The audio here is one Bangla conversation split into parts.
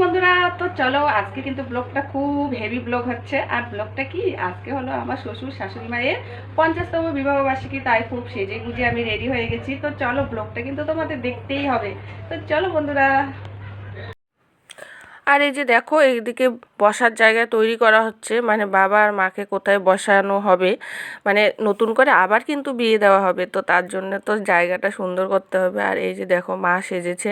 বন্ধুরা, তো চলো আজকে কিন্তু ব্লগটা খুব হেভি ব্লগ হচ্ছে। আর ব্লগটা কি? আজকে হলো আমার শ্বশুর শাশুড়ি মায়ের পঞ্চাশতম বিবাহবার্ষিকী তাই খুব সেজে গুজে আমি রেডি হয়ে গেছি। তো চলো ব্লগটা কিন্তু তোমাদের দেখতেই হবে। তো চলো বন্ধুরা আর এই যে দেখো, এইদিকে বসার জায়গা তৈরি করা হচ্ছে। মানে বাবা আর মাকে কোথায় বসানো হবে? মানে নতুন করে আবার কিন্তু বিয়ে দেওয়া হবে। তো তার জন্য তো জায়গাটা সুন্দর করতে হবে। আর এই যে দেখো, মা সেজেছে।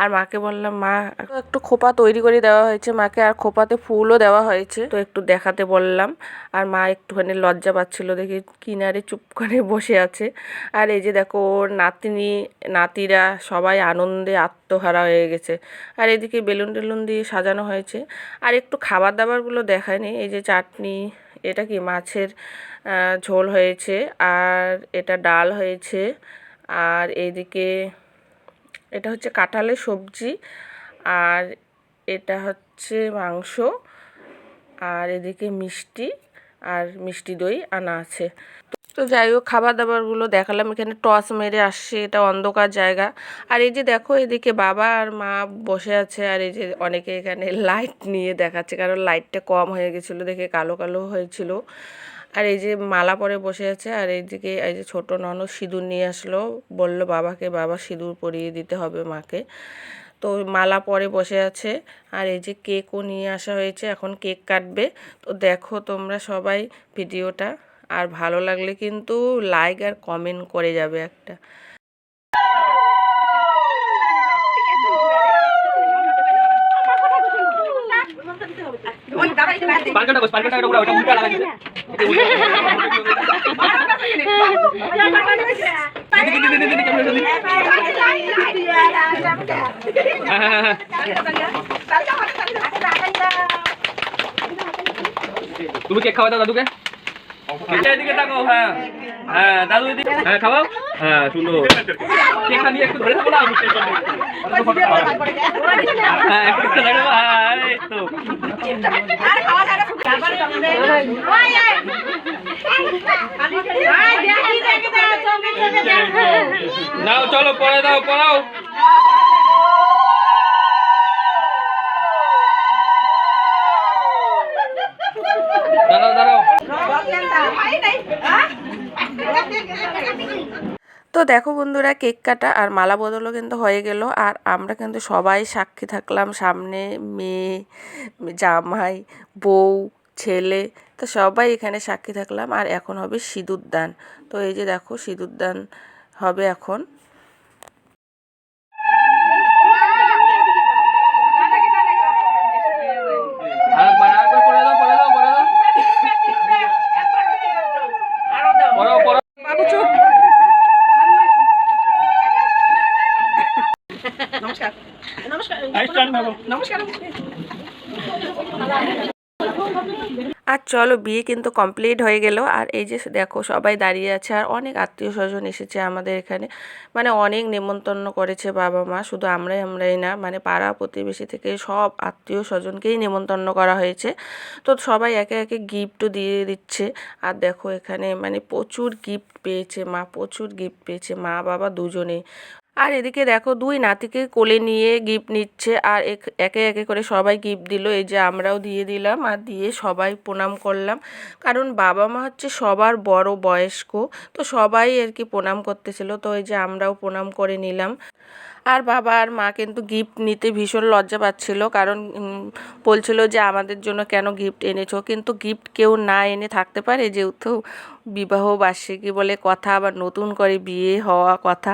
আর মাকে বললাম, মা, একটু খোপা তৈরি করে দেওয়া হয়েছে মাকে। আর খোপাতে ফুলও দেওয়া হয়েছে। তো একটু দেখাতে বললাম। আর মা একটুখানি লজ্জা পাচ্ছিল দেখি, কিনারে চুপ করে বসে আছে। আর এই যে দেখো, ওর নাতনি, নাতিরা সবাই আনন্দে আত্মহারা হয়ে গেছে। আর এদিকে বেলুন টেলুন দিয়ে সাজানো হয়েছে। আর একটু খাবার দাবারগুলো দেখায়নি, এই যে চাটনি, এটা কি মাছের ঝোল হয়েছে, আর এটা ডাল হয়েছে, আর এইদিকে এটা হচ্ছে কাঁঠালের সবজি, আর এটা হচ্ছে মাংস, আর এদিকে মিষ্টি, আর মিষ্টি দই আনা আছে। তো যাই হোক খাবার দাবারগুলো দেখালাম। এখানে টস মেরে আসছে, এটা অন্ধকার জায়গা। আর এই যে দেখো, এদিকে বাবা আর মা বসে আছে, আর এই যে অনেকে এখানে লাইট নিয়ে দেখাচ্ছে, কারণ লাইটটা কম হয়ে গেছিল, দেখে কালো কালো হয়েছিল। আর এই যে মালা পরে বসে আছে, আর এইদিকে এই যে ছোট ননদ সিঁদুর নিয়ে আসলো, বলল বাবাকে, বাবা, সিঁদুর পরিয়ে দিতে হবে মাকে। তো মালা পরে বসে আছে, আর এই যে কেকও নিয়ে আসা হয়েছে, এখন কেক কাটবে। তো দেখো তোমরা সবাই ভিডিওটা। আর ভালো লাগলে কিন্তু লাইক আর কমেন্ট করে যাবে একটা। তুমি কেক খাওয়া দাও দাদুকে? এদিকে তাকাও হ্যাঁ। হ্যাঁ দাদু হ্যাঁ খাওয়াও হ্যাঁ সুন্দর কেকটা নিয়ে একটু ধরে থাকো না হ্যাঁ একটু ধরে থাকো, হ্যাঁ এই তো। নাও চলো পরে দাও পড়াও। তো দেখো বন্ধুরা, কেক কাটা আর মালা বদলও কিন্তু হয়ে গেল, আর আমরা কিন্তু সবাই সাক্ষী থাকলাম সামনে, মেয়ে, জামাই, বউ, ছেলে, তো সবাই এখানে সাক্ষী থাকলাম, আর এখন হবে সিঁদুর দান তো এই যে দেখো সিঁদুর দান হবে এখন। আর চলো বিয়ে কিন্তু কমপ্লিট হয়ে গেল। আর এই যে দেখো সবাই দাঁড়িয়ে আছে আর অনেক আত্মীয় স্বজন এসেছে আমাদের এখানে। মানে অনেক নেমন্তন্ন করেছে বাবা মা শুধু আমরাই আমরাই না মানে পাড়া প্রতিবেশী থেকে সব আত্মীয় স্বজনকেই নেমন্তন্ন করা হয়েছে। তো সবাই একে একে গিফটও দিয়ে দিচ্ছে। আর দেখো এখানে মানে প্রচুর গিফট পেয়েছে মা প্রচুর গিফট পেয়েছে মা বাবা দুজনেই। আর এদিকে দেখো দুই নাতিকে কোলে নিয়ে গিফট নিচ্ছে আর এক- একে করে সবাই গিফট দিল। এই যে আমরাও দিয়ে দিলাম আর দিয়ে সবাই প্রণাম করলাম। কারণ বাবা মা হচ্ছে সবার বড় বয়স্ক, তো সবাই আর কি প্রণাম করতেছিল। তো এই যে আমরাও প্রণাম করে নিলাম। আর বাবা আর মা কিন্তু গিফট নিতে ভীষণ লজ্জা পাচ্ছিল। কারণ বলছিল যে আমাদের জন্য কেন গিফট এনেছো? কিন্তু গিফট কেউ না এনে থাকতে পারে যেহেতু বিবাহ বার্ষিকী বলে কথা আবার নতুন করে বিয়ে হওয়া কথা।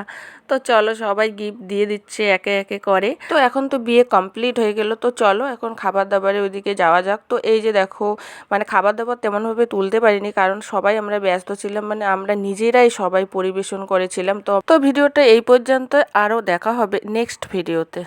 তো চলো সবাই গিফট দিয়ে দিচ্ছে একে একে করে। তো এখন তো বিয়ে কমপ্লিট হয়ে গেল, তো চলো এখন খাবার দাবারে ওইদিকে যাওয়া যাক। তো এই যে দেখো মানে খাবার দাবার তেমনভাবে তুলতে পারিনি, কারণ সবাই আমরা ব্যস্ত ছিলাম মানে আমরা নিজেরাই সবাই পরিবেশন করেছিলাম। তো তো ভিডিওটা এই পর্যন্ত আরও দেখা হবে নেক্সট ভিডিওতে